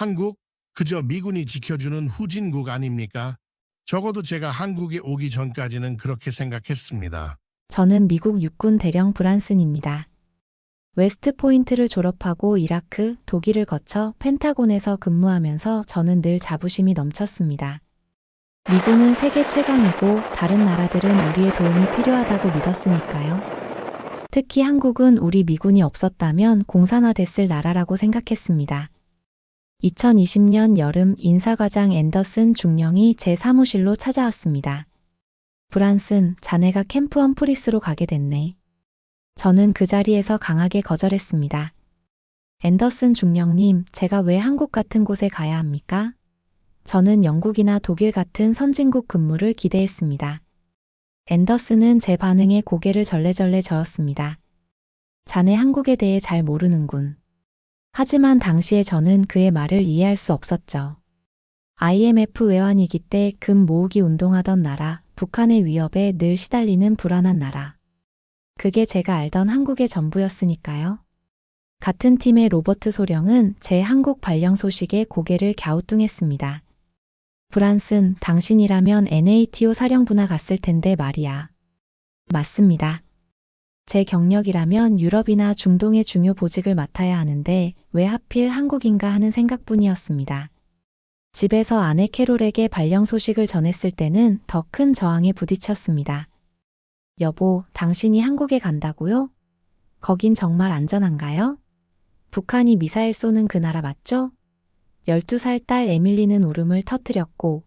한국 그저 미군이 지켜주는 후진국 아닙니까? 적어도 제가 한국에 오기 전까지는 그렇게 생각했습니다. 저는 미국 육군 대령 브란슨입니다. 웨스트 포인트를 졸업하고 이라크, 독일을 거쳐 펜타곤에서 근무하면서 저는 늘 자부심이 넘쳤습니다. 미군은 세계 최강이고 다른 나라들은 우리의 도움이 필요하다고 믿었으니까요. 특히 한국은 우리 미군이 없었다면 공산화됐을 나라라고 생각했습니다. 2020년 여름 인사과장 앤더슨 중령이 제 사무실로 찾아왔습니다. 브란슨, 자네가 캠프 험프리스로 가게 됐네. 저는 그 자리에서 강하게 거절했습니다. 앤더슨 중령님, 제가 왜 한국 같은 곳에 가야 합니까? 저는 영국이나 독일 같은 선진국 근무를 기대했습니다. 앤더슨은 제 반응에 고개를 절레절레 저었습니다. 자네 한국에 대해 잘 모르는군. 하지만 당시에 저는 그의 말을 이해할 수 없었죠. IMF 외환위기 때 금 모으기 운동하던 나라, 북한의 위협에 늘 시달리는 불안한 나라. 그게 제가 알던 한국의 전부였으니까요. 같은 팀의 로버트 소령은 제 한국 발령 소식에 고개를 갸우뚱했습니다. 브란슨, 당신이라면 NATO 사령부나 갔을 텐데 말이야. 맞습니다. 제 경력이라면 유럽이나 중동의 중요 보직을 맡아야 하는데 왜 하필 한국인가 하는 생각뿐이었습니다. 집에서 아내 캐롤에게 발령 소식을 전했을 때는 더 큰 저항에 부딪혔습니다. 여보, 당신이 한국에 간다고요? 거긴 정말 안전한가요? 북한이 미사일 쏘는 그 나라 맞죠? 12살 딸 에밀리는 울음을 터뜨렸고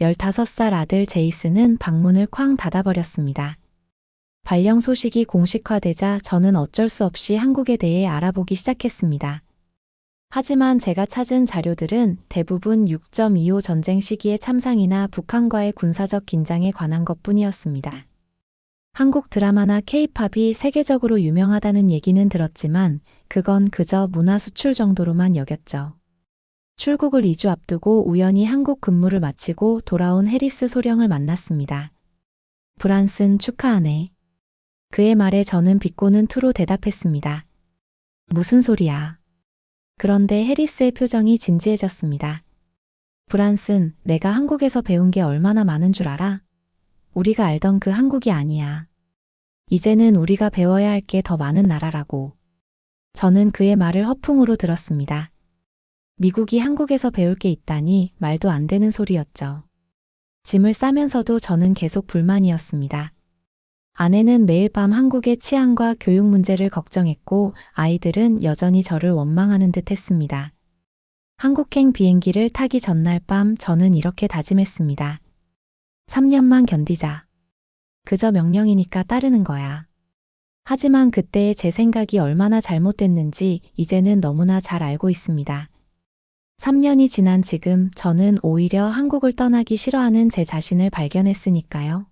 15살 아들 제이스는 방문을 쾅 닫아버렸습니다. 발령 소식이 공식화되자 저는 어쩔 수 없이 한국에 대해 알아보기 시작했습니다. 하지만 제가 찾은 자료들은 대부분 6.25 전쟁 시기의 참상이나 북한과의 군사적 긴장에 관한 것 뿐이었습니다. 한국 드라마나 케이팝이 세계적으로 유명하다는 얘기는 들었지만 그건 그저 문화 수출 정도로만 여겼죠. 출국을 2주 앞두고 우연히 한국 근무를 마치고 돌아온 해리스 소령을 만났습니다. 브란슨 축하하네. 그의 말에 저는 비꼬는 투로 대답했습니다. 무슨 소리야. 그런데 해리스의 표정이 진지해졌습니다. 브란슨, 내가 한국에서 배운 게 얼마나 많은 줄 알아? 우리가 알던 그 한국이 아니야. 이제는 우리가 배워야 할 게 더 많은 나라라고. 저는 그의 말을 허풍으로 들었습니다. 미국이 한국에서 배울 게 있다니 말도 안 되는 소리였죠. 짐을 싸면서도 저는 계속 불만이었습니다. 아내는 매일 밤 한국의 치안과 교육 문제를 걱정했고 아이들은 여전히 저를 원망하는 듯 했습니다. 한국행 비행기를 타기 전날 밤 저는 이렇게 다짐했습니다. 3년만 견디자. 그저 명령이니까 따르는 거야. 하지만 그때의 제 생각이 얼마나 잘못됐는지 이제는 너무나 잘 알고 있습니다. 3년이 지난 지금 저는 오히려 한국을 떠나기 싫어하는 제 자신을 발견했으니까요.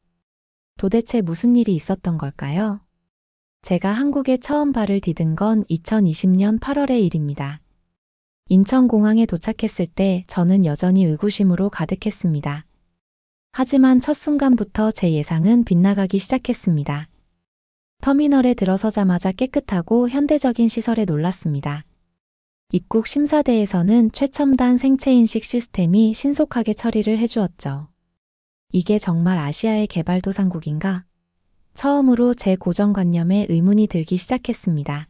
도대체 무슨 일이 있었던 걸까요? 제가 한국에 처음 발을 디딘 건 2020년 8월의 일입니다. 인천공항에 도착했을 때 저는 여전히 의구심으로 가득했습니다. 하지만 첫 순간부터 제 예상은 빗나가기 시작했습니다. 터미널에 들어서자마자 깨끗하고 현대적인 시설에 놀랐습니다. 입국 심사대에서는 최첨단 생체인식 시스템이 신속하게 처리를 해주었죠. 이게 정말 아시아의 개발도상국인가? 처음으로 제 고정관념에 의문이 들기 시작했습니다.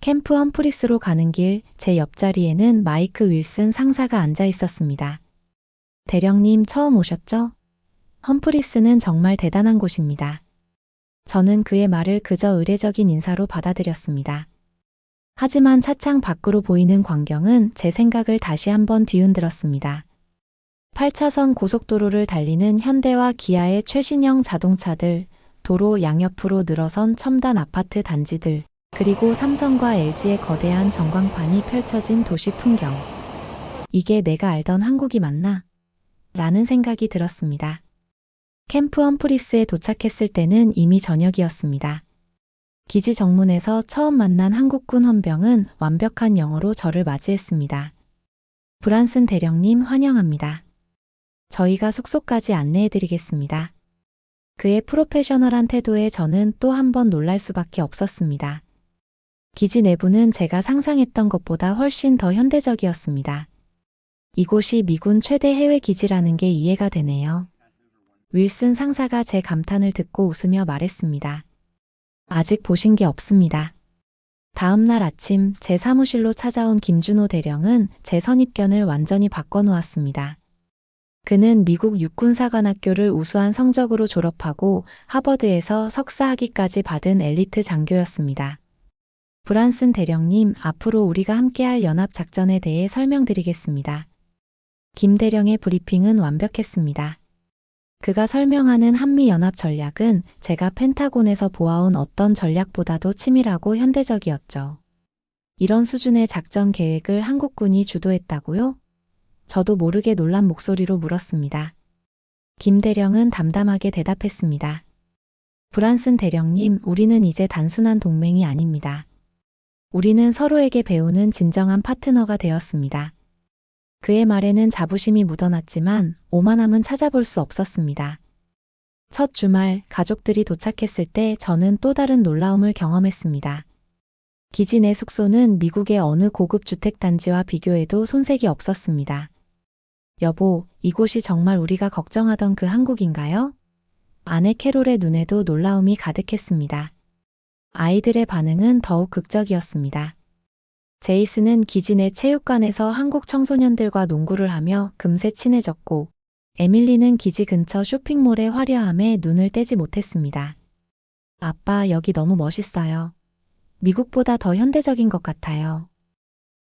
캠프 험프리스로 가는 길 제 옆자리에는 마이크 윌슨 상사가 앉아 있었습니다. 대령님 처음 오셨죠? 험프리스는 정말 대단한 곳입니다. 저는 그의 말을 그저 의례적인 인사로 받아들였습니다. 하지만 차창 밖으로 보이는 광경은 제 생각을 다시 한번 뒤흔들었습니다. 8차선 고속도로를 달리는 현대와 기아의 최신형 자동차들, 도로 양옆으로 늘어선 첨단 아파트 단지들, 그리고 삼성과 LG의 거대한 전광판이 펼쳐진 도시 풍경. 이게 내가 알던 한국이 맞나? 라는 생각이 들었습니다. 캠프 험프리스에 도착했을 때는 이미 저녁이었습니다. 기지 정문에서 처음 만난 한국군 헌병은 완벽한 영어로 저를 맞이했습니다. 브란슨 대령님 환영합니다. 저희가 숙소까지 안내해드리겠습니다. 그의 프로페셔널한 태도에 저는 또 한 번 놀랄 수밖에 없었습니다. 기지 내부는 제가 상상했던 것보다 훨씬 더 현대적이었습니다. 이곳이 미군 최대 해외 기지라는 게 이해가 되네요. 윌슨 상사가 제 감탄을 듣고 웃으며 말했습니다. 아직 보신 게 없습니다. 다음 날 아침 제 사무실로 찾아온 김준호 대령은 제 선입견을 완전히 바꿔놓았습니다. 그는 미국 육군사관학교를 우수한 성적으로 졸업하고 하버드에서 석사학위까지 받은 엘리트 장교였습니다. 브란슨 대령님, 앞으로 우리가 함께할 연합작전에 대해 설명드리겠습니다. 김 대령의 브리핑은 완벽했습니다. 그가 설명하는 한미연합 전략은 제가 펜타곤에서 보아온 어떤 전략보다도 치밀하고 현대적이었죠. 이런 수준의 작전 계획을 한국군이 주도했다고요? 저도 모르게 놀란 목소리로 물었습니다. 김 대령은 담담하게 대답했습니다. 브란슨 대령님, 우리는 이제 단순한 동맹이 아닙니다. 우리는 서로에게 배우는 진정한 파트너가 되었습니다. 그의 말에는 자부심이 묻어났지만 오만함은 찾아볼 수 없었습니다. 첫 주말 가족들이 도착했을 때 저는 또 다른 놀라움을 경험했습니다. 내 숙소는 미국의 어느 고급 주택단지와 비교해도 손색이 없었습니다. 여보, 이곳이 정말 우리가 걱정하던 그 한국인가요? 아내 캐롤의 눈에도 놀라움이 가득했습니다. 아이들의 반응은 더욱 극적이었습니다. 제이슨은 내 체육관에서 한국 청소년들과 농구를 하며 금세 친해졌고, 에밀리는 기지 근처 쇼핑몰의 화려함에 눈을 떼지 못했습니다. 아빠, 여기 너무 멋있어요. 미국보다 더 현대적인 것 같아요.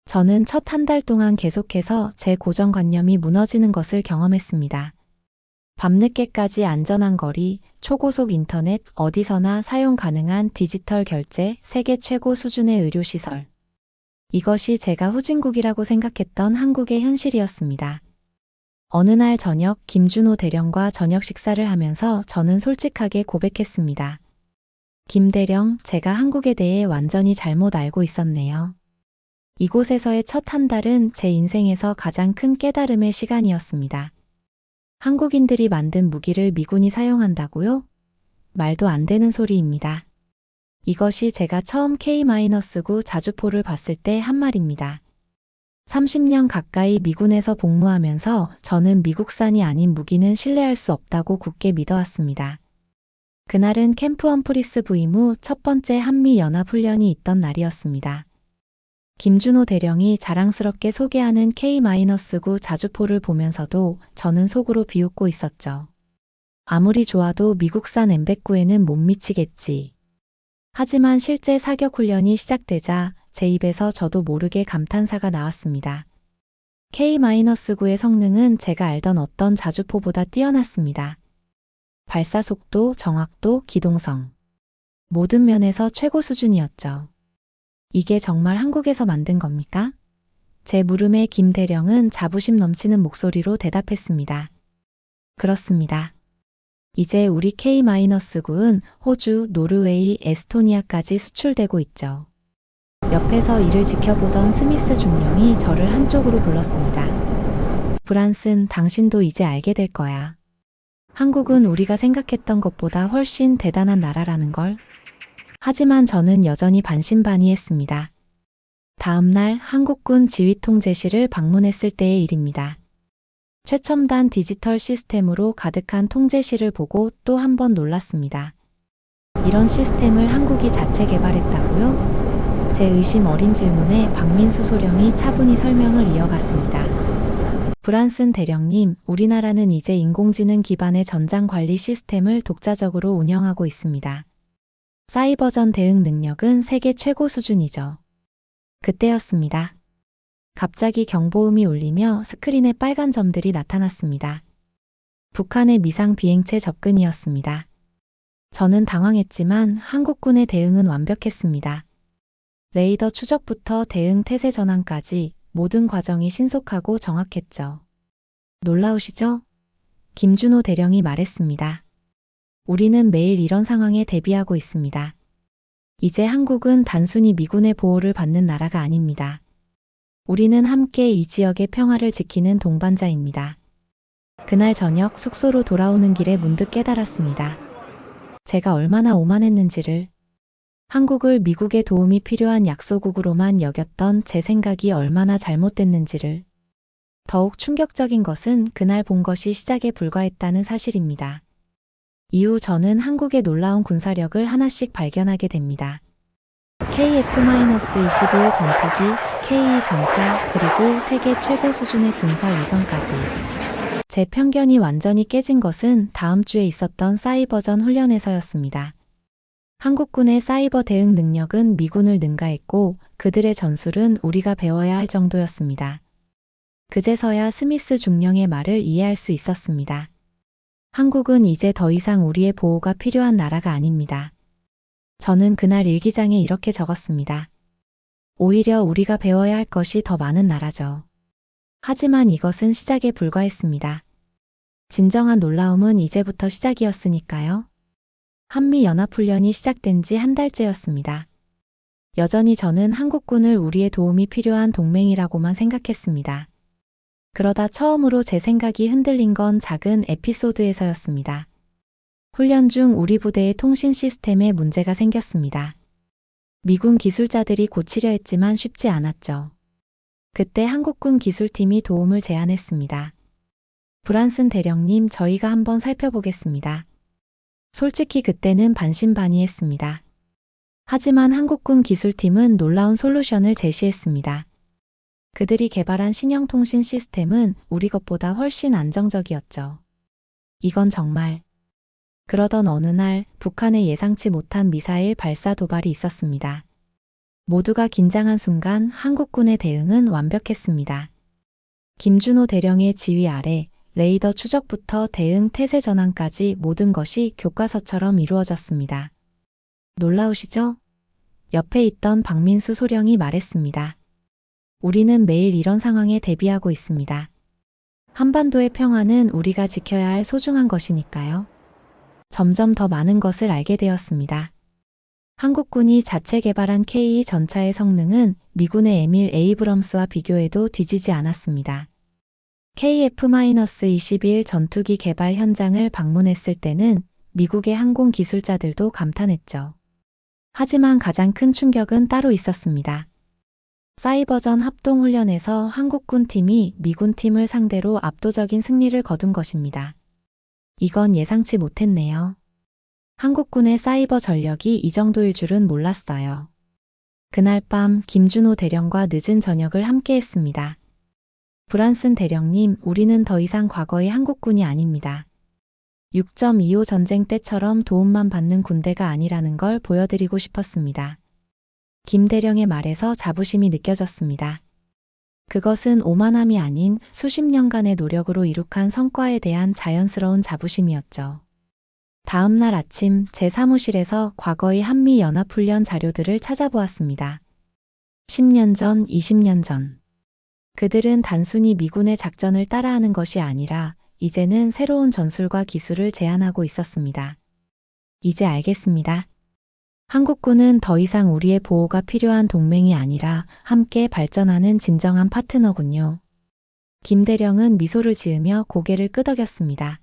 저는 첫 한 달 동안 계속해서 제 고정관념이 무너지는 것을 경험했습니다. 밤늦게까지 안전한 거리, 초고속 인터넷, 어디서나 사용 가능한 디지털 결제, 세계 최고 수준의 의료시설. 이것이 제가 후진국이라고 생각했던 한국의 현실이었습니다. 어느 날 저녁 김준호 대령과 저녁 식사를 하면서 저는 솔직하게 고백했습니다. 김 대령, 제가 한국에 대해 완전히 잘못 알고 있었네요. 이곳에서의 첫 한 달은 제 인생에서 가장 큰 깨달음의 시간이었습니다. 한국인들이 만든 무기를 미군이 사용한다고요? 말도 안 되는 소리입니다. 이것이 제가 처음 K-9 자주포를 봤을 때 한 말입니다. 30년 가까이 미군에서 복무하면서 저는 미국산이 아닌 무기는 신뢰할 수 없다고 굳게 믿어왔습니다. 그날은 캠프 험프리스 부임 후 첫 번째 한미연합훈련이 있던 날이었습니다. 김준호 대령이 자랑스럽게 소개하는 K-9 자주포를 보면서도 저는 속으로 비웃고 있었죠. 아무리 좋아도 미국산 M109에는 못 미치겠지. 하지만 실제 사격 훈련이 시작되자 제 입에서 저도 모르게 감탄사가 나왔습니다. K-9의 성능은 제가 알던 어떤 자주포보다 뛰어났습니다. 발사 속도, 정확도, 기동성. 모든 면에서 최고 수준이었죠. 이게 정말 한국에서 만든 겁니까? 제 물음에 김 대령은 자부심 넘치는 목소리로 대답했습니다. 그렇습니다. 이제 우리 K-9은 호주, 노르웨이, 에스토니아까지 수출되고 있죠. 옆에서 이를 지켜보던 스미스 중령이 저를 한쪽으로 불렀습니다. 브란슨, 당신도 이제 알게 될 거야. 한국은 우리가 생각했던 것보다 훨씬 대단한 나라라는 걸. 하지만 저는 여전히 반신반의했습니다. 다음 날 한국군 지휘통제실을 방문했을 때의 일입니다. 최첨단 디지털 시스템으로 가득한 통제실을 보고 또 한 번 놀랐습니다. 이런 시스템을 한국이 자체 개발했다고요? 제 의심 어린 질문에 박민수 소령이 차분히 설명을 이어갔습니다. 브란슨 대령님, 우리나라는 이제 인공지능 기반의 전장 관리 시스템을 독자적으로 운영하고 있습니다. 사이버전 대응 능력은 세계 최고 수준이죠. 그때였습니다. 갑자기 경보음이 울리며 스크린에 빨간 점들이 나타났습니다. 북한의 미상 비행체 접근이었습니다. 저는 당황했지만 한국군의 대응은 완벽했습니다. 레이더 추적부터 대응 태세 전환까지 모든 과정이 신속하고 정확했죠. 놀라우시죠? 김준호 대령이 말했습니다. 우리는 매일 이런 상황에 대비하고 있습니다. 이제 한국은 단순히 미군의 보호를 받는 나라가 아닙니다. 우리는 함께 이 지역의 평화를 지키는 동반자입니다. 그날 저녁 숙소로 돌아오는 길에 문득 깨달았습니다. 제가 얼마나 오만했는지를. 한국을 미국의 도움이 필요한 약소국으로만 여겼던 제 생각이 얼마나 잘못됐는지를. 더욱 충격적인 것은 그날 본 것이 시작에 불과했다는 사실입니다. 이후 저는 한국의 놀라운 군사력을 하나씩 발견하게 됩니다. KF-21 전투기, K 전차, 그리고 세계 최고 수준의 군사 위성까지. 제 편견이 완전히 깨진 것은 다음 주에 있었던 사이버전 훈련에서였습니다. 한국군의 사이버 대응 능력은 미군을 능가했고 그들의 전술은 우리가 배워야 할 정도였습니다. 그제서야 스미스 중령의 말을 이해할 수 있었습니다. 한국은 이제 더 이상 우리의 보호가 필요한 나라가 아닙니다. 저는 그날 일기장에 이렇게 적었습니다. 오히려 우리가 배워야 할 것이 더 많은 나라죠. 하지만 이것은 시작에 불과했습니다. 진정한 놀라움은 이제부터 시작이었으니까요. 한미연합훈련이 시작된 지 한 달째였습니다. 여전히 저는 한국군을 우리의 도움이 필요한 동맹이라고만 생각했습니다. 그러다 처음으로 제 생각이 흔들린 건 작은 에피소드에서였습니다. 훈련 중 우리 부대의 통신 시스템에 문제가 생겼습니다. 미군 기술자들이 고치려 했지만 쉽지 않았죠. 그때 한국군 기술팀이 도움을 제안했습니다. 브란슨 대령님, 저희가 한번 살펴보겠습니다. 솔직히 그때는 반신반의했습니다. 하지만 한국군 기술팀은 놀라운 솔루션을 제시했습니다. 그들이 개발한 신형 통신 시스템은 우리 것보다 훨씬 안정적이었죠. 이건 정말. 그러던 어느 날 북한의 예상치 못한 미사일 발사 도발이 있었습니다. 모두가 긴장한 순간 한국군의 대응은 완벽했습니다. 김준호 대령의 지휘 아래 레이더 추적부터 대응 태세 전환까지 모든 것이 교과서처럼 이루어졌습니다. 놀라우시죠? 옆에 있던 박민수 소령이 말했습니다. 우리는 매일 이런 상황에 대비하고 있습니다. 한반도의 평화는 우리가 지켜야 할 소중한 것이니까요. 점점 더 많은 것을 알게 되었습니다. 한국군이 자체 개발한 K 전차의 성능은 미군의 에밀 에이브럼스와 비교해도 뒤지지 않았습니다. KF-21 전투기 개발 현장을 방문했을 때는 미국의 항공 기술자들도 감탄했죠. 하지만 가장 큰 충격은 따로 있었습니다. 사이버전 합동훈련에서 한국군 팀이 미군 팀을 상대로 압도적인 승리를 거둔 것입니다. 이건 예상치 못했네요. 한국군의 사이버 전력이 이 정도일 줄은 몰랐어요. 그날 밤 김준호 대령과 늦은 저녁을 함께 했습니다. 브란슨 대령님, 우리는 더 이상 과거의 한국군이 아닙니다. 6.25 전쟁 때처럼 도움만 받는 군대가 아니라는 걸 보여드리고 싶었습니다. 김 대령의 말에서 자부심이 느껴졌습니다. 그것은 오만함이 아닌 수십 년간의 노력으로 이룩한 성과에 대한 자연스러운 자부심이었죠. 다음 날 아침 제 사무실에서 과거의 한미연합훈련 자료들을 찾아보았습니다. 10년 전, 20년 전. 그들은 단순히 미군의 작전을 따라하는 것이 아니라 이제는 새로운 전술과 기술을 제안하고 있었습니다. 이제 알겠습니다. 한국군은 더 이상 우리의 보호가 필요한 동맹이 아니라 함께 발전하는 진정한 파트너군요. 김대령은 미소를 지으며 고개를 끄덕였습니다.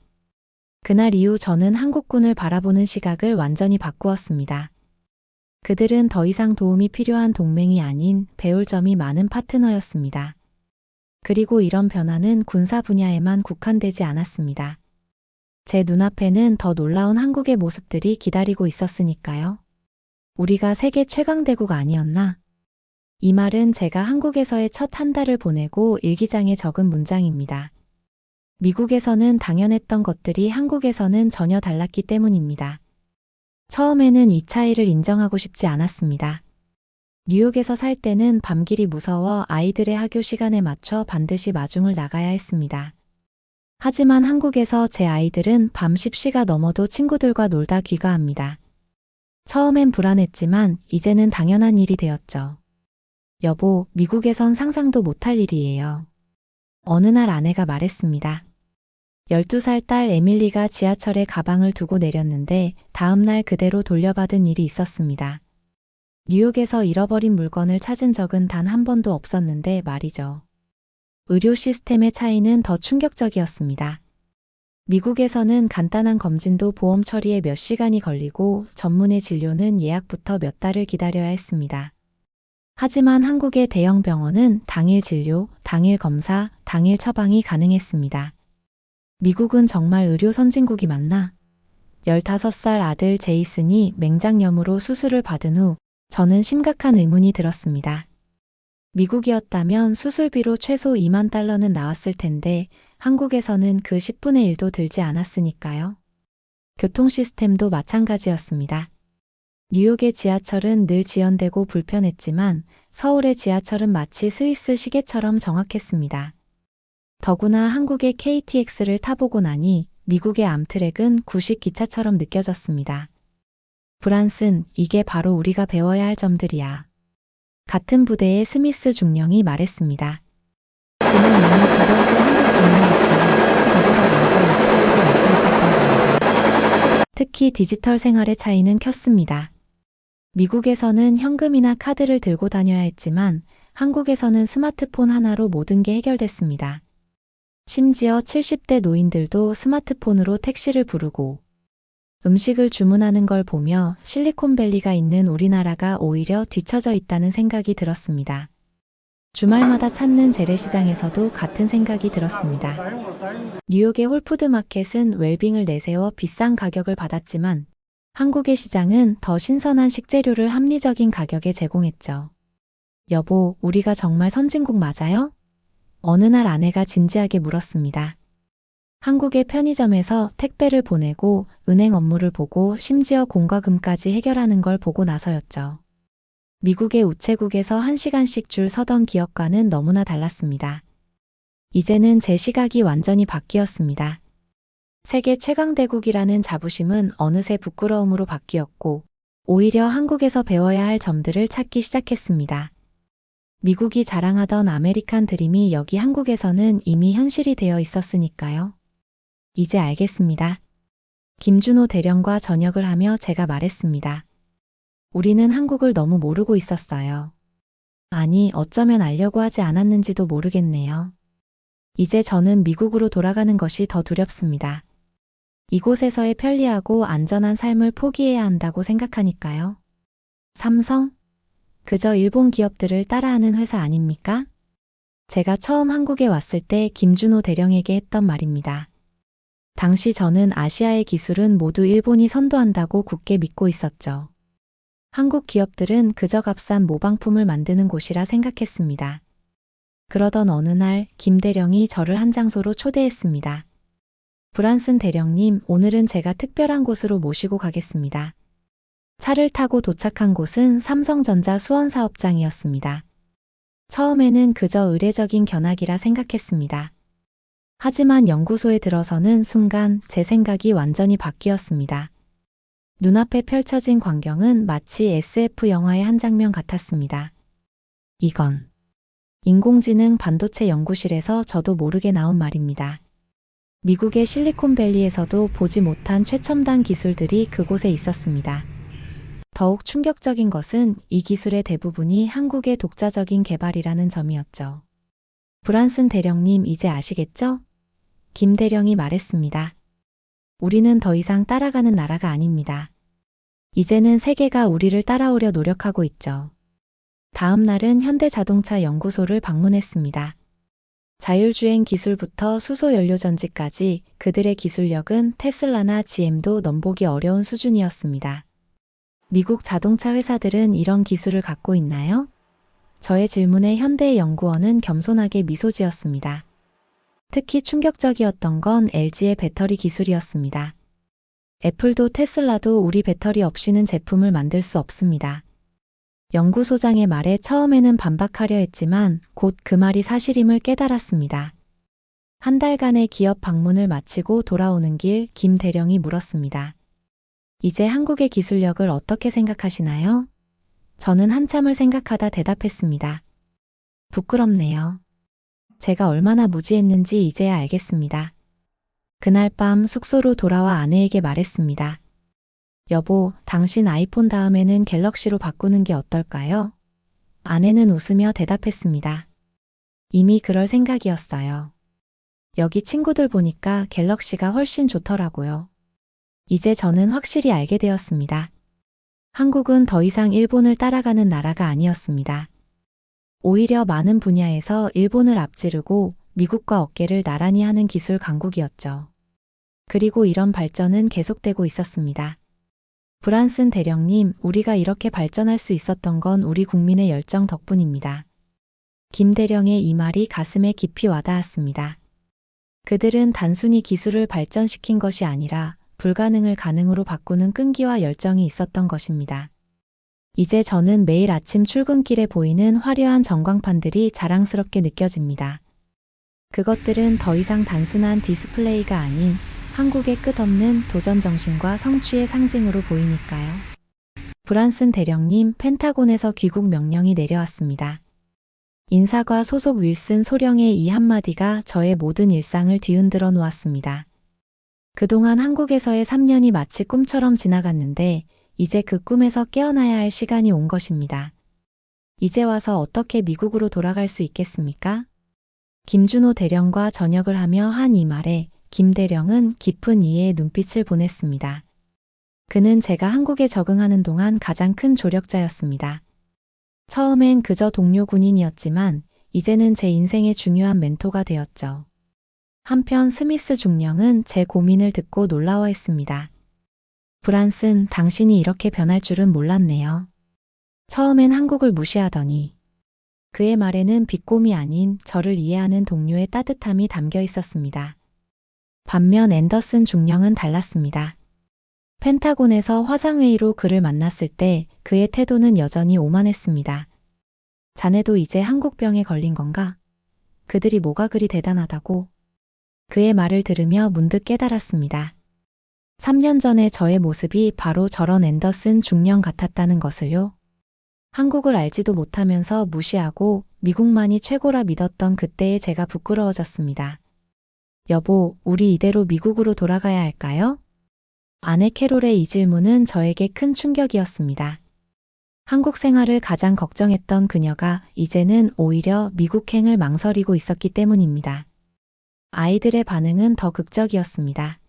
그날 이후 저는 한국군을 바라보는 시각을 완전히 바꾸었습니다. 그들은 더 이상 도움이 필요한 동맹이 아닌 배울 점이 많은 파트너였습니다. 그리고 이런 변화는 군사 분야에만 국한되지 않았습니다. 제 눈앞에는 더 놀라운 한국의 모습들이 기다리고 있었으니까요. 우리가 세계 최강대국 아니었나? 이 말은 제가 한국에서의 첫 한 달을 보내고 일기장에 적은 문장입니다. 미국에서는 당연했던 것들이 한국에서는 전혀 달랐기 때문입니다. 처음에는 이 차이를 인정하고 싶지 않았습니다. 뉴욕에서 살 때는 밤길이 무서워 아이들의 학교 시간에 맞춰 반드시 마중을 나가야 했습니다. 하지만 한국에서 제 아이들은 밤 10시가 넘어도 친구들과 놀다 귀가합니다. 처음엔 불안했지만 이제는 당연한 일이 되었죠. 여보, 미국에선 상상도 못할 일이에요. 어느 날 아내가 말했습니다. 12살 딸 에밀리가 지하철에 가방을 두고 내렸는데 다음 날 그대로 돌려받은 일이 있었습니다. 뉴욕에서 잃어버린 물건을 찾은 적은 단 한 번도 없었는데 말이죠. 의료 시스템의 차이는 더 충격적이었습니다. 미국에서는 간단한 검진도 보험 처리에 몇 시간이 걸리고 전문의 진료는 예약부터 몇 달을 기다려야 했습니다. 하지만 한국의 대형 병원은 당일 진료, 당일 검사, 당일 처방이 가능했습니다. 미국은 정말 의료 선진국이 맞나? 15살 아들 제이슨이 맹장염으로 수술을 받은 후 저는 심각한 의문이 들었습니다. 미국이었다면 수술비로 최소 2만 달러는 나왔을 텐데 한국에서는 그 10분의 1도 들지 않았으니까요. 교통 시스템도 마찬가지였습니다. 뉴욕의 지하철은 늘 지연되고 불편했지만 서울의 지하철은 마치 스위스 시계처럼 정확했습니다. 더구나 한국의 KTX를 타보고 나니 미국의 암트랙은 구식 기차처럼 느껴졌습니다. 브란슨, 이게 바로 우리가 배워야 할 점들이야. 같은 부대의 스미스 중령이 말했습니다. 그는 이미 두 번째 한국 군인이었기에 저보다 먼저 이 차에서 알고 있었던 겁니다. 특히 디지털 생활의 차이는 컸습니다. 미국에서는 현금이나 카드를 들고 다녀야 했지만 한국에서는 스마트폰 하나로 모든 게 해결됐습니다. 심지어 70대 노인들도 스마트폰으로 택시를 부르고 음식을 주문하는 걸 보며 실리콘밸리가 있는 우리나라가 오히려 뒤처져 있다는 생각이 들었습니다. 주말마다 찾는 재래시장에서도 같은 생각이 들었습니다. 뉴욕의 홀푸드 마켓은 웰빙을 내세워 비싼 가격을 받았지만 한국의 시장은 더 신선한 식재료를 합리적인 가격에 제공했죠. 여보, 우리가 정말 선진국 맞아요? 어느 날 아내가 진지하게 물었습니다. 한국의 편의점에서 택배를 보내고 은행 업무를 보고 심지어 공과금까지 해결하는 걸 보고 나서였죠. 미국의 우체국에서 1시간씩 줄 서던 기억과는 너무나 달랐습니다. 이제는 제 시각이 완전히 바뀌었습니다. 세계 최강대국이라는 자부심은 어느새 부끄러움으로 바뀌었고, 오히려 한국에서 배워야 할 점들을 찾기 시작했습니다. 미국이 자랑하던 아메리칸 드림이 여기 한국에서는 이미 현실이 되어 있었으니까요. 이제 알겠습니다. 김준호 대령과 저녁을 하며 제가 말했습니다. 우리는 한국을 너무 모르고 있었어요. 아니, 어쩌면 알려고 하지 않았는지도 모르겠네요. 이제 저는 미국으로 돌아가는 것이 더 두렵습니다. 이곳에서의 편리하고 안전한 삶을 포기해야 한다고 생각하니까요. 삼성? 그저 일본 기업들을 따라하는 회사 아닙니까? 제가 처음 한국에 왔을 때 김준호 대령에게 했던 말입니다. 당시 저는 아시아의 기술은 모두 일본이 선도한다고 굳게 믿고 있었죠. 한국 기업들은 그저 값싼 모방품을 만드는 곳이라 생각했습니다. 그러던 어느 날 김 대령이 저를 한 장소로 초대했습니다. 브란슨 대령님, 오늘은 제가 특별한 곳으로 모시고 가겠습니다. 차를 타고 도착한 곳은 삼성전자 수원 사업장이었습니다. 처음에는 그저 의례적인 견학이라 생각했습니다. 하지만 연구소에 들어서는 순간 제 생각이 완전히 바뀌었습니다. 눈앞에 펼쳐진 광경은 마치 SF 영화의 한 장면 같았습니다. 이건 인공지능 반도체 연구실에서 저도 모르게 나온 말입니다. 미국의 실리콘밸리에서도 보지 못한 최첨단 기술들이 그곳에 있었습니다. 더욱 충격적인 것은 이 기술의 대부분이 한국의 독자적인 개발이라는 점이었죠. 브란슨 대령님 이제 아시겠죠? 김 대령이 말했습니다. 우리는 더 이상 따라가는 나라가 아닙니다. 이제는 세계가 우리를 따라오려 노력하고 있죠. 다음 날은 현대자동차 연구소를 방문했습니다. 자율주행 기술부터 수소연료전지까지 그들의 기술력은 테슬라나 GM도 넘보기 어려운 수준이었습니다. 미국 자동차 회사들은 이런 기술을 갖고 있나요? 저의 질문에 현대의 연구원은 겸손하게 미소 지었습니다. 특히 충격적이었던 건 LG의 배터리 기술이었습니다. 애플도 테슬라도 우리 배터리 없이는 제품을 만들 수 없습니다. 연구소장의 말에 처음에는 반박하려 했지만 곧 그 말이 사실임을 깨달았습니다. 한 달간의 기업 방문을 마치고 돌아오는 길 김 대령이 물었습니다. 이제 한국의 기술력을 어떻게 생각하시나요? 저는 한참을 생각하다 대답했습니다. 부끄럽네요. 제가 얼마나 무지했는지 이제야 알겠습니다. 그날 밤 숙소로 돌아와 아내에게 말했습니다. 여보, 당신 아이폰 다음에는 갤럭시로 바꾸는 게 어떨까요? 아내는 웃으며 대답했습니다. 이미 그럴 생각이었어요. 여기 친구들 보니까 갤럭시가 훨씬 좋더라고요. 이제 저는 확실히 알게 되었습니다. 한국은 더 이상 일본을 따라가는 나라가 아니었습니다. 오히려 많은 분야에서 일본을 앞지르고 미국과 어깨를 나란히 하는 기술 강국이었죠. 그리고 이런 발전은 계속되고 있었습니다. 브란슨 대령님, 우리가 이렇게 발전할 수 있었던 건 우리 국민의 열정 덕분입니다. 김 대령의 이 말이 가슴에 깊이 와닿았습니다. 그들은 단순히 기술을 발전시킨 것이 아니라 불가능을 가능으로 바꾸는 끈기와 열정이 있었던 것입니다. 이제 저는 매일 아침 출근길에 보이는 화려한 전광판들이 자랑스럽게 느껴집니다. 그것들은 더 이상 단순한 디스플레이가 아닌 한국의 끝없는 도전 정신과 성취의 상징으로 보이니까요. 브란슨 대령님, 펜타곤에서 귀국 명령이 내려왔습니다. 인사과 소속 윌슨 소령의 이 한마디가 저의 모든 일상을 뒤흔들어 놓았습니다. 그동안 한국에서의 3년이 마치 꿈처럼 지나갔는데 이제 그 꿈에서 깨어나야 할 시간이 온 것입니다. 이제 와서 어떻게 미국으로 돌아갈 수 있겠습니까? 김준호 대령과 저녁을 하며 한 이 말에 김 대령은 깊은 이해의 눈빛을 보냈습니다. 그는 제가 한국에 적응하는 동안 가장 큰 조력자였습니다. 처음엔 그저 동료 군인이었지만 이제는 제 인생의 중요한 멘토가 되었죠. 한편 스미스 중령은 제 고민을 듣고 놀라워했습니다. 브란슨, 당신이 이렇게 변할 줄은 몰랐네요. 처음엔 한국을 무시하더니 그의 말에는 비꼼이 아닌 저를 이해하는 동료의 따뜻함이 담겨 있었습니다. 반면 앤더슨 중령은 달랐습니다. 펜타곤에서 화상회의로 그를 만났을 때 그의 태도는 여전히 오만했습니다. 자네도 이제 한국병에 걸린 건가? 그들이 뭐가 그리 대단하다고? 그의 말을 들으며 문득 깨달았습니다. 3년 전에 저의 모습이 바로 저런 앤더슨 중령 같았다는 것을요. 한국을 알지도 못하면서 무시하고 미국만이 최고라 믿었던 그때의 제가 부끄러워졌습니다. 여보, 우리 이대로 미국으로 돌아가야 할까요? 아내 캐롤의 이 질문은 저에게 큰 충격이었습니다. 한국 생활을 가장 걱정했던 그녀가 이제는 오히려 미국행을 망설이고 있었기 때문입니다. 아이들의 반응은 더 극적이었습니다.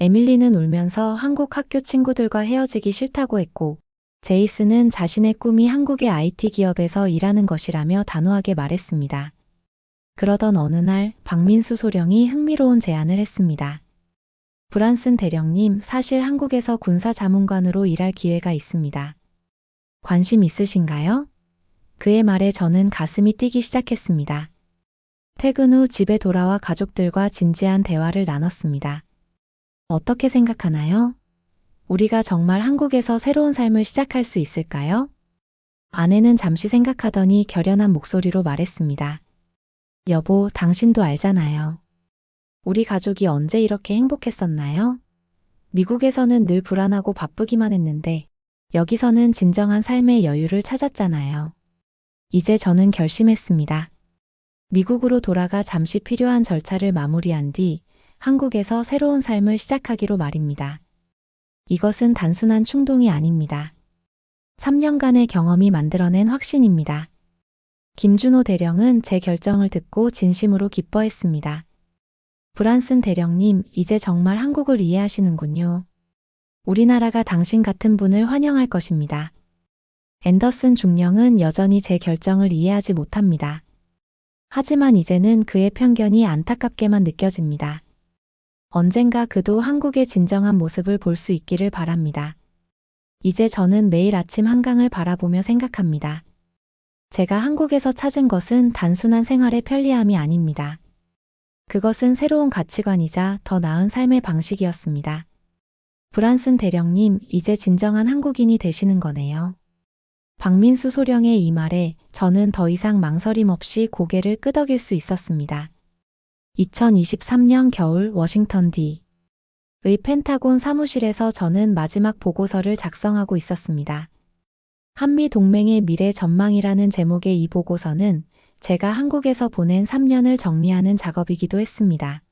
에밀리는 울면서 한국 학교 친구들과 헤어지기 싫다고 했고, 제이슨은 자신의 꿈이 한국의 IT 기업에서 일하는 것이라며 단호하게 말했습니다. 그러던 어느 날 박민수 소령이 흥미로운 제안을 했습니다. 브란슨 대령님, 사실 한국에서 군사 자문관으로 일할 기회가 있습니다. 관심 있으신가요? 그의 말에 저는 가슴이 뛰기 시작했습니다. 퇴근 후 집에 돌아와 가족들과 진지한 대화를 나눴습니다. 어떻게 생각하나요? 우리가 정말 한국에서 새로운 삶을 시작할 수 있을까요? 아내는 잠시 생각하더니 결연한 목소리로 말했습니다. 여보, 당신도 알잖아요. 우리 가족이 언제 이렇게 행복했었나요? 미국에서는 늘 불안하고 바쁘기만 했는데, 여기서는 진정한 삶의 여유를 찾았잖아요. 이제 저는 결심했습니다. 미국으로 돌아가 잠시 필요한 절차를 마무리한 뒤 한국에서 새로운 삶을 시작하기로 말입니다. 이것은 단순한 충동이 아닙니다. 3년간의 경험이 만들어낸 확신입니다. 김준호 대령은 제 결정을 듣고 진심으로 기뻐했습니다. 브란슨 대령님, 이제 정말 한국을 이해하시는군요. 우리나라가 당신 같은 분을 환영할 것입니다. 앤더슨 중령은 여전히 제 결정을 이해하지 못합니다. 하지만 이제는 그의 편견이 안타깝게만 느껴집니다. 언젠가 그도 한국의 진정한 모습을 볼 수 있기를 바랍니다. 이제 저는 매일 아침 한강을 바라보며 생각합니다. 제가 한국에서 찾은 것은 단순한 생활의 편리함이 아닙니다. 그것은 새로운 가치관이자 더 나은 삶의 방식이었습니다. 브란슨 대령님, 이제 진정한 한국인이 되시는 거네요. 박민수 소령의 이 말에 저는 더 이상 망설임 없이 고개를 끄덕일 수 있었습니다. 2023년 겨울 워싱턴 D. 의 펜타곤 사무실에서 저는 마지막 보고서를 작성하고 있었습니다. 한미 동맹의 미래 전망이라는 제목의 이 보고서는 제가 한국에서 보낸 3년을 정리하는 작업이기도 했습니다.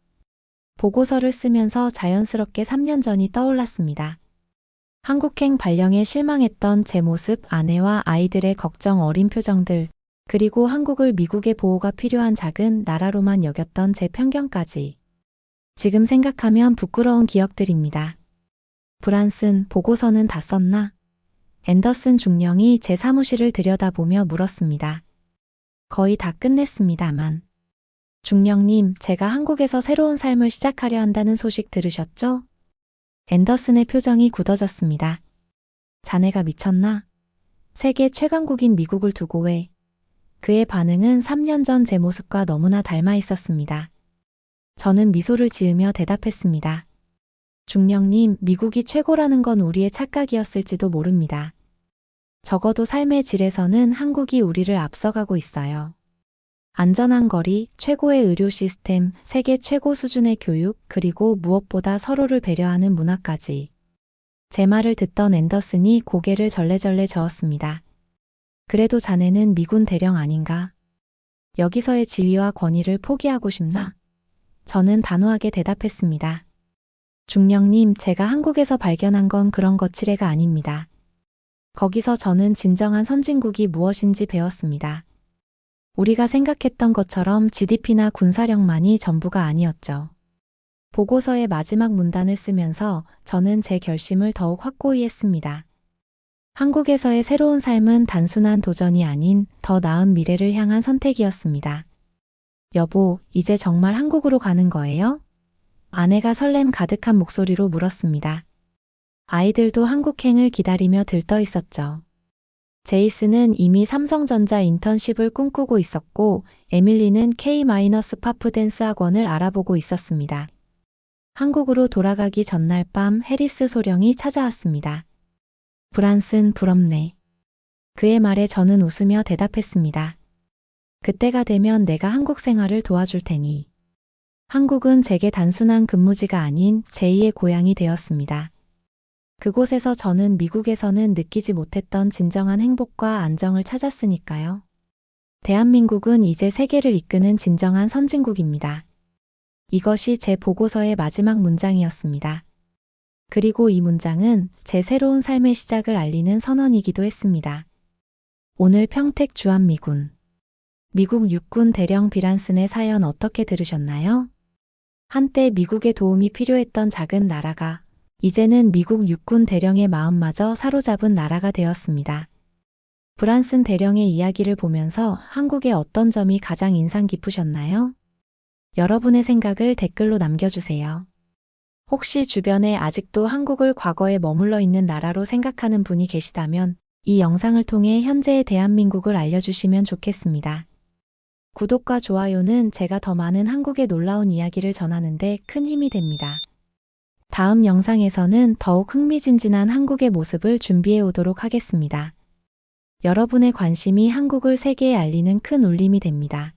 보고서를 쓰면서 자연스럽게 3년 전이 떠올랐습니다. 한국행 발령에 실망했던 제 모습, 아내와 아이들의 걱정 어린 표정들, 그리고 한국을 미국의 보호가 필요한 작은 나라로만 여겼던 제 편견까지. 지금 생각하면 부끄러운 기억들입니다. 브란슨, 보고서는 다 썼나? 앤더슨 중령이 제 사무실을 들여다보며 물었습니다. 거의 다 끝냈습니다만. 중령님, 제가 한국에서 새로운 삶을 시작하려 한다는 소식 들으셨죠? 앤더슨의 표정이 굳어졌습니다. 자네가 미쳤나? 세계 최강국인 미국을 두고 왜? 그의 반응은 3년 전 제 모습과 너무나 닮아 있었습니다. 저는 미소를 지으며 대답했습니다. 중령님, 미국이 최고라는 건 우리의 착각이었을지도 모릅니다. 적어도 삶의 질에서는 한국이 우리를 앞서가고 있어요. 안전한 거리, 최고의 의료 시스템, 세계 최고 수준의 교육, 그리고 무엇보다 서로를 배려하는 문화까지. 제 말을 듣던 앤더슨이 고개를 절레절레 저었습니다. 그래도 자네는 미군 대령 아닌가? 여기서의 지위와 권위를 포기하고 싶나? 저는 단호하게 대답했습니다. 중령님, 제가 한국에서 발견한 건 그런 거칠애가 아닙니다. 거기서 저는 진정한 선진국이 무엇인지 배웠습니다. 우리가 생각했던 것처럼 GDP나 군사력만이 전부가 아니었죠. 보고서의 마지막 문단을 쓰면서 저는 제 결심을 더욱 확고히 했습니다. 한국에서의 새로운 삶은 단순한 도전이 아닌 더 나은 미래를 향한 선택이었습니다. 여보, 이제 정말 한국으로 가는 거예요? 아내가 설렘 가득한 목소리로 물었습니다. 아이들도 한국행을 기다리며 들떠 있었죠. 제이스는 이미 삼성전자 인턴십을 꿈꾸고 있었고, 에밀리는 K-파프 댄스 학원을 알아보고 있었습니다. 한국으로 돌아가기 전날 밤 해리스 소령이 찾아왔습니다. 브란슨 부럽네. 그의 말에 저는 웃으며 대답했습니다. 그때가 되면 내가 한국 생활을 도와줄 테니. 한국은 제게 단순한 근무지가 아닌 제2의 고향이 되었습니다. 그곳에서 저는 미국에서는 느끼지 못했던 진정한 행복과 안정을 찾았으니까요. 대한민국은 이제 세계를 이끄는 진정한 선진국입니다. 이것이 제 보고서의 마지막 문장이었습니다. 그리고 이 문장은 제 새로운 삶의 시작을 알리는 선언이기도 했습니다. 오늘 평택 주한미군. 미국 육군 대령 비란슨의 사연 어떻게 들으셨나요? 한때 미국의 도움이 필요했던 작은 나라가 이제는 미국 육군 대령의 마음마저 사로잡은 나라가 되었습니다. 브란슨 대령의 이야기를 보면서 한국의 어떤 점이 가장 인상 깊으셨나요? 여러분의 생각을 댓글로 남겨주세요. 혹시 주변에 아직도 한국을 과거에 머물러 있는 나라로 생각하는 분이 계시다면 이 영상을 통해 현재의 대한민국을 알려주시면 좋겠습니다. 구독과 좋아요는 제가 더 많은 한국의 놀라운 이야기를 전하는데 큰 힘이 됩니다. 다음 영상에서는 더욱 흥미진진한 한국의 모습을 준비해 오도록 하겠습니다. 여러분의 관심이 한국을 세계에 알리는 큰 울림이 됩니다.